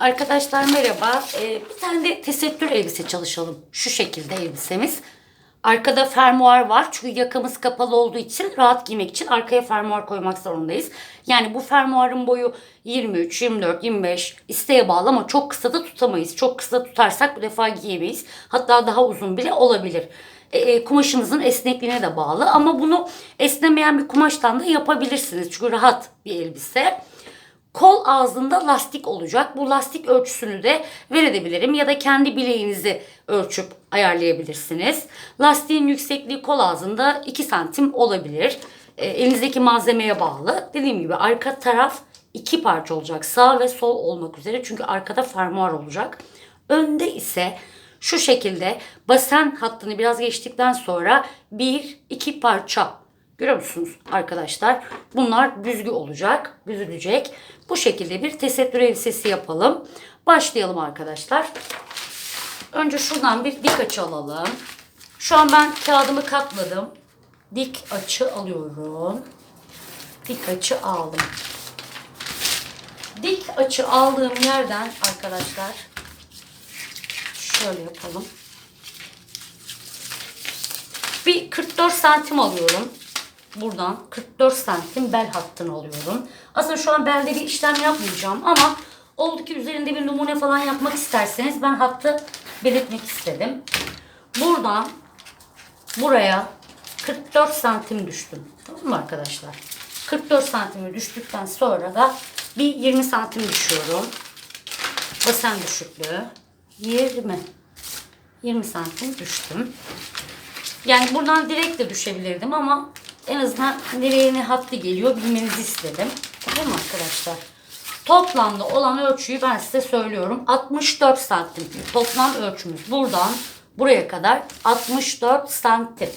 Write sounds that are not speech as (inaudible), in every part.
Arkadaşlar merhaba. Ee, bir tane de tesettür elbise çalışalım. Şu şekilde elbisemiz. Arkada fermuar var. Çünkü yakamız kapalı olduğu için rahat giymek için arkaya fermuar koymak zorundayız. Yani bu fermuarın boyu 23, 24, 25 isteğe bağlı ama çok kısa da tutamayız. Çok kısa tutarsak bu defa giyemeyiz. Hatta daha uzun bile olabilir. E, e, kumaşınızın esnekliğine de bağlı ama bunu esnemeyen bir kumaştan da yapabilirsiniz. Çünkü rahat bir elbise. Kol ağzında lastik olacak. Bu lastik ölçüsünü de verebilirim ya da kendi bileğinizi ölçüp ayarlayabilirsiniz. Lastiğin yüksekliği kol ağzında 2 santim olabilir. E, elinizdeki malzemeye bağlı. Dediğim gibi arka taraf iki parça olacak. Sağ ve sol olmak üzere. Çünkü arkada fermuar olacak. Önde ise şu şekilde basen hattını biraz geçtikten sonra bir iki parça Görüyor musunuz arkadaşlar? Bunlar büzgü olacak, büzülecek. Bu şekilde bir tesettür elbisesi yapalım. Başlayalım arkadaşlar. Önce şuradan bir dik açı alalım. Şu an ben kağıdımı katladım. Dik açı alıyorum. Dik açı aldım. Dik açı aldığım yerden arkadaşlar şöyle yapalım. Bir 44 santim alıyorum. Buradan 44 santim bel hattını alıyorum. Aslında şu an belde bir işlem yapmayacağım ama oldu ki üzerinde bir numune falan yapmak isterseniz ben hattı belirtmek istedim. Buradan buraya 44 santim düştüm. Tamam mı arkadaşlar? 44 santimi düştükten sonra da bir 20 santim düşüyorum. Basen düşüklüğü 20 20 santim düştüm. Yani buradan direkt de düşebilirdim ama en azından nereye ne hattı geliyor bilmenizi istedim. Tamam mı arkadaşlar? Toplamda olan ölçüyü ben size söylüyorum. 64 santim. Toplam ölçümüz buradan buraya kadar 64 santim.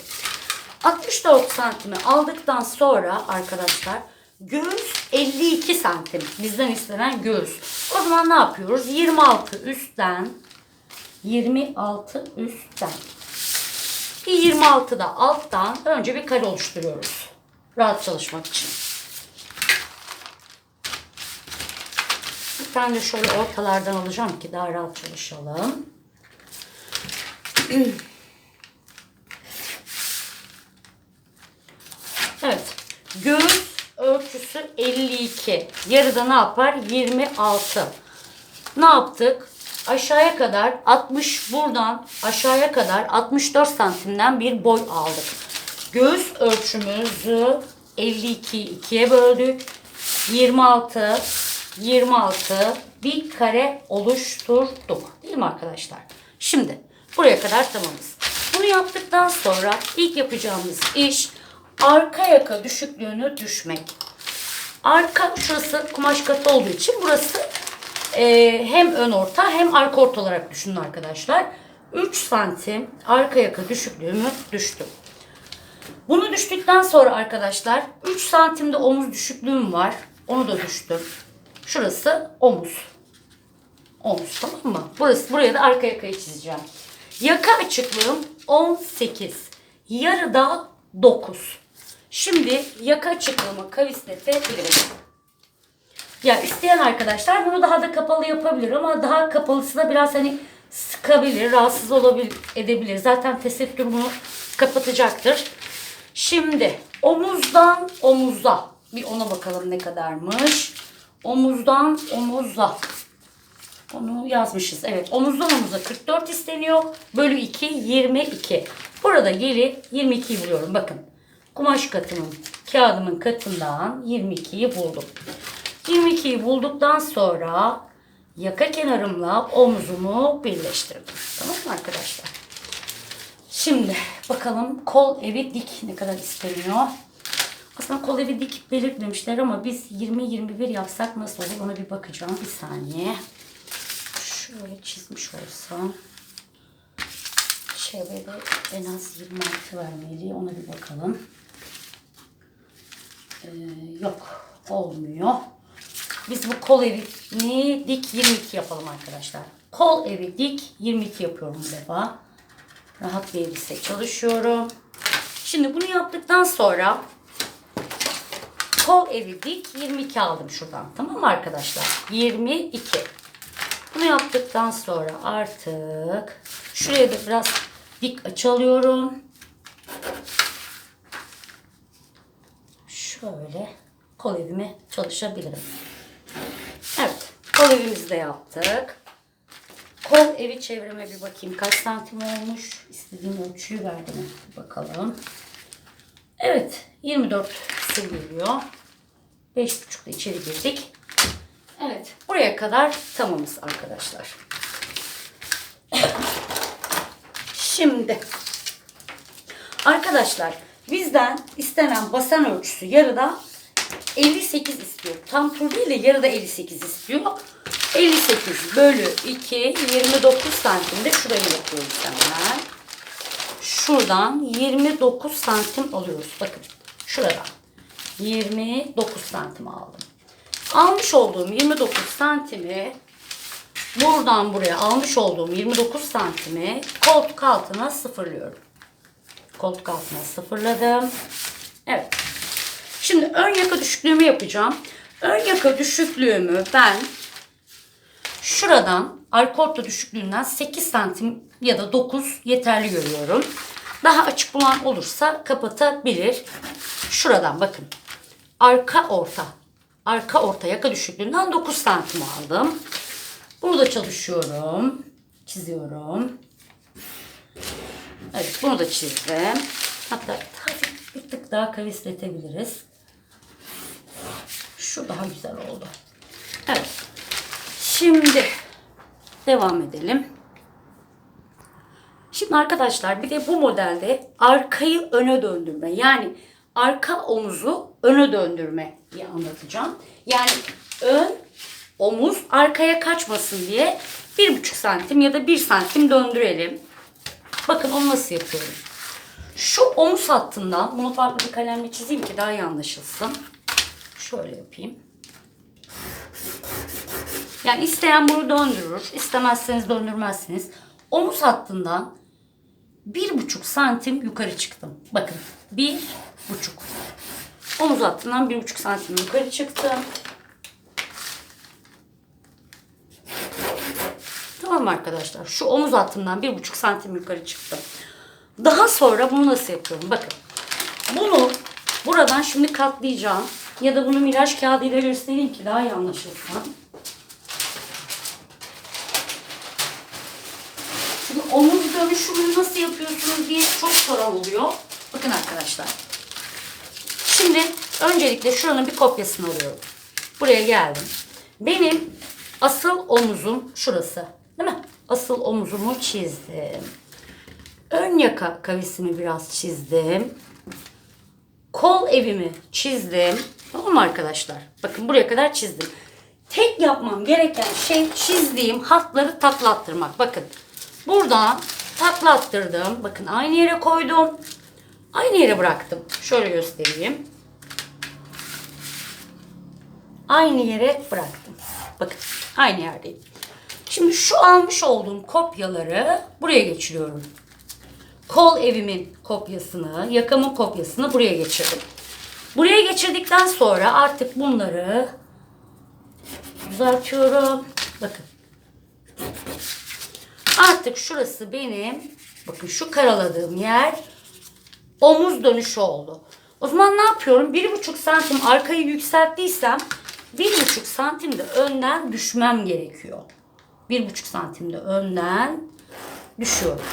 64 santimi aldıktan sonra arkadaşlar göğüs 52 santim. Bizden istenen göğüs. O zaman ne yapıyoruz? 26 üstten 26 üstten bir 26'da alttan önce bir kare oluşturuyoruz. Rahat çalışmak için. Bir tane de şöyle ortalardan alacağım ki daha rahat çalışalım. (clears throat) Evet. Göğüs ölçüsü 52. Yarıda ne yapar? 26. Ne yaptık? Aşağıya kadar 60 buradan aşağıya kadar 64 santimden bir boy aldık. Göğüs ölçümüzü 52 ikiye böldük. 26 26 bir kare oluşturduk. Değil mi arkadaşlar? Şimdi buraya kadar tamamız. Bunu yaptıktan sonra ilk yapacağımız iş arka yaka düşüklüğünü düşmek. Arka şurası kumaş katı olduğu için burası e, hem ön orta hem arka orta olarak düşünün arkadaşlar. 3 santim arka yaka düşüklüğümü düştüm. Bunu düştükten sonra arkadaşlar 3 santimde omuz düşüklüğüm var. Onu da düştüm. Şurası omuz. Omuz tamam mı? Burası, buraya da arka yakayı çizeceğim. Yaka açıklığım 18. Yarıda 9. Şimdi yaka açıklığımı kavisletebilirim. Ya isteyen arkadaşlar bunu daha da kapalı yapabilir ama daha kapalısı da biraz hani sıkabilir, rahatsız olabilir, edebilir. Zaten tesettür bunu kapatacaktır. Şimdi omuzdan omuza bir ona bakalım ne kadarmış. Omuzdan omuza. Onu yazmışız. Evet omuzdan omuza 44 isteniyor. Bölü 2 22. Burada geri 22'yi buluyorum. Bakın kumaş katının kağıdımın katından 22'yi buldum. 22'yi bulduktan sonra yaka kenarımla omzumu birleştirdim. Tamam mı arkadaşlar? Şimdi bakalım kol evi dik ne kadar isteniyor. Aslında kol evi dik belirtmemişler ama biz 20-21 yapsak nasıl olur ona bir bakacağım. Bir saniye. Şöyle çizmiş olsam. Çevrede en az 26 vermeli. Ona bir bakalım. Ee, yok olmuyor. Biz bu kol evini dik 22 yapalım arkadaşlar. Kol evi dik 22 yapıyorum bu defa. Rahat bir elbise çalışıyorum. Şimdi bunu yaptıktan sonra kol evi dik 22 aldım şuradan. Tamam mı arkadaşlar? 22. Bunu yaptıktan sonra artık şuraya da biraz dik açı alıyorum. Şöyle kol evime çalışabilirim. Kol evimizi de yaptık. Kol evi çevreme bir bakayım. Kaç santim olmuş? İstediğim ölçüyü verdim. Bakalım. Evet. 24 küsur geliyor. 5.5'da içeri girdik. Evet. Buraya kadar tamamız arkadaşlar. Şimdi arkadaşlar bizden istenen basen ölçüsü yarıda 58 istiyor. Tam tur değil de yarıda 58 istiyor. 58 bölü 2 29 santimde şurayı yapıyoruz hemen. Şuradan 29 santim alıyoruz. Bakın şuradan 29 santim aldım. Almış olduğum 29 santimi buradan buraya almış olduğum 29 santimi koltuk altına sıfırlıyorum. Koltuk altına sıfırladım. Evet. Şimdi ön yaka düşüklüğümü yapacağım. Ön yaka düşüklüğümü ben şuradan arka orta düşüklüğünden 8 santim ya da 9 yeterli görüyorum. Daha açık bulan olursa kapatabilir. Şuradan bakın. Arka orta. Arka orta yaka düşüklüğünden 9 santim aldım. Bunu da çalışıyorum. Çiziyorum. Evet bunu da çizdim. Hatta bir tık daha kavisletebiliriz. Şu daha güzel oldu. Evet. Şimdi devam edelim. Şimdi arkadaşlar bir de bu modelde arkayı öne döndürme yani arka omuzu öne döndürme diye anlatacağım. Yani ön omuz arkaya kaçmasın diye bir buçuk santim ya da bir santim döndürelim. Bakın onu nasıl yapıyorum. Şu omuz hattından bunu farklı bir kalemle çizeyim ki daha iyi anlaşılsın. Şöyle yapayım. Yani isteyen bunu döndürür. istemezseniz döndürmezsiniz. Omuz hattından bir buçuk santim yukarı çıktım. Bakın bir buçuk. Omuz hattından bir buçuk santim yukarı çıktım. Tamam arkadaşlar? Şu omuz hattından bir buçuk santim yukarı çıktım. Daha sonra bunu nasıl yapıyorum? Bakın. Bunu buradan şimdi katlayacağım. Ya da bunu miraj kağıdıyla göstereyim ki daha iyi anlaşılsın. Şimdi omuz dönüşümünü nasıl yapıyorsunuz diye çok soran oluyor. Bakın arkadaşlar. Şimdi öncelikle şuranın bir kopyasını alıyorum. Buraya geldim. Benim asıl omuzum şurası. Değil mi? Asıl omuzumu çizdim. Ön yaka kavisimi biraz çizdim. Kol evimi çizdim. Tamam mı arkadaşlar? Bakın buraya kadar çizdim. Tek yapmam gereken şey çizdiğim hatları taklattırmak. Bakın buradan taklattırdım. Bakın aynı yere koydum. Aynı yere bıraktım. Şöyle göstereyim. Aynı yere bıraktım. Bakın aynı yerdeyim. Şimdi şu almış olduğum kopyaları buraya geçiriyorum. Kol evimin kopyasını, yakamın kopyasını buraya geçirdim. Buraya geçirdikten sonra artık bunları düzeltiyorum. Bakın. Artık şurası benim, bakın şu karaladığım yer omuz dönüşü oldu. O zaman ne yapıyorum? Bir buçuk santim arkayı yükselttiysem bir buçuk santim de önden düşmem gerekiyor. Bir buçuk santim de önden düşüyorum.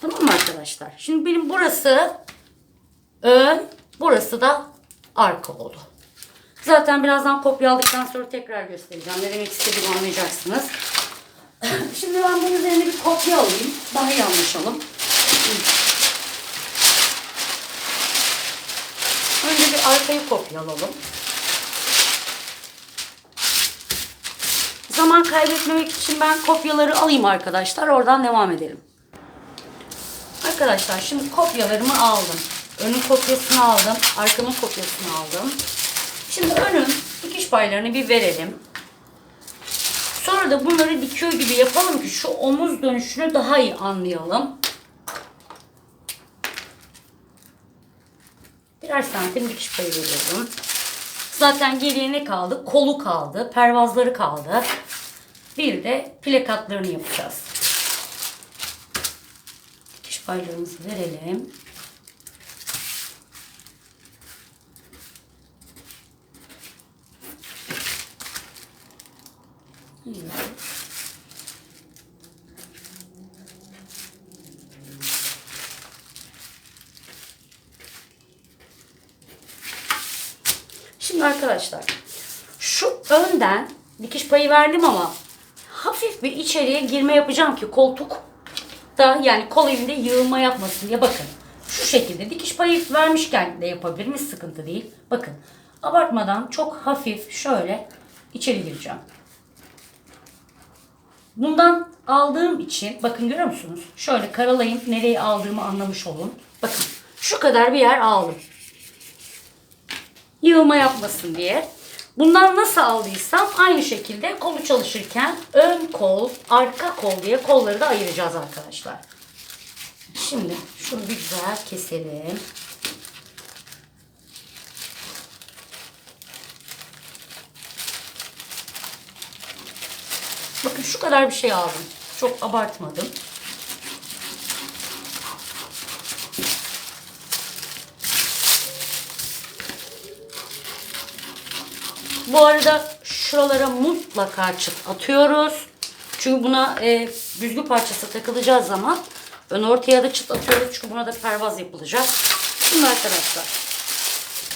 Tamam mı arkadaşlar? Şimdi benim burası ön, burası da arka oldu. Zaten birazdan kopya aldıktan sonra tekrar göstereceğim. Ne demek istediğimi anlayacaksınız. (clears throat) Şimdi ben bunun üzerine bir kopya alayım. Daha iyi anlaşalım. Önce bir arkayı kopyalalım. Zaman kaybetmemek için ben kopyaları alayım arkadaşlar. Oradan devam edelim. Arkadaşlar şimdi kopyalarımı aldım. Önün kopyasını aldım. Arkamın kopyasını aldım. Şimdi önün dikiş paylarını bir verelim. Sonra da bunları dikiyor gibi yapalım ki şu omuz dönüşünü daha iyi anlayalım. Birer santim dikiş payı veriyorum. Zaten geriye ne kaldı? Kolu kaldı, pervazları kaldı. Bir de plak hatlarını yapacağız. Dikiş paylarımızı verelim. Şimdi arkadaşlar şu önden dikiş payı verdim ama hafif bir içeriye girme yapacağım ki koltuk da yani kol evinde yığılma yapmasın diye bakın. Şu şekilde dikiş payı vermişken de yapabilirim sıkıntı değil. Bakın abartmadan çok hafif şöyle içeri gireceğim. Bundan aldığım için bakın görüyor musunuz? Şöyle karalayın nereye aldığımı anlamış olun. Bakın şu kadar bir yer aldım yığılma yapmasın diye. Bundan nasıl aldıysam aynı şekilde kolu çalışırken ön kol, arka kol diye kolları da ayıracağız arkadaşlar. Şimdi şunu bir güzel keselim. Bakın şu kadar bir şey aldım. Çok abartmadım. Bu arada şuralara mutlaka çıt atıyoruz. Çünkü buna e, büzgü parçası takılacağı zaman ön ortaya da çıt atıyoruz. Çünkü buna da pervaz yapılacak. Şimdi arkadaşlar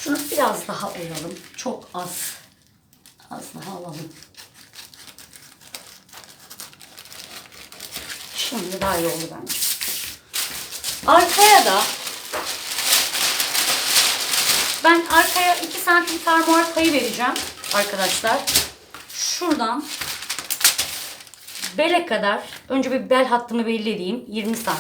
şunu biraz daha oyalım. Çok az. Az daha alalım. Şimdi daha iyi oldu bence. Arkaya da ben arkaya 2 santim fermuar payı vereceğim arkadaşlar. Şuradan bele kadar önce bir bel hattımı belirleyeyim. 20 santim.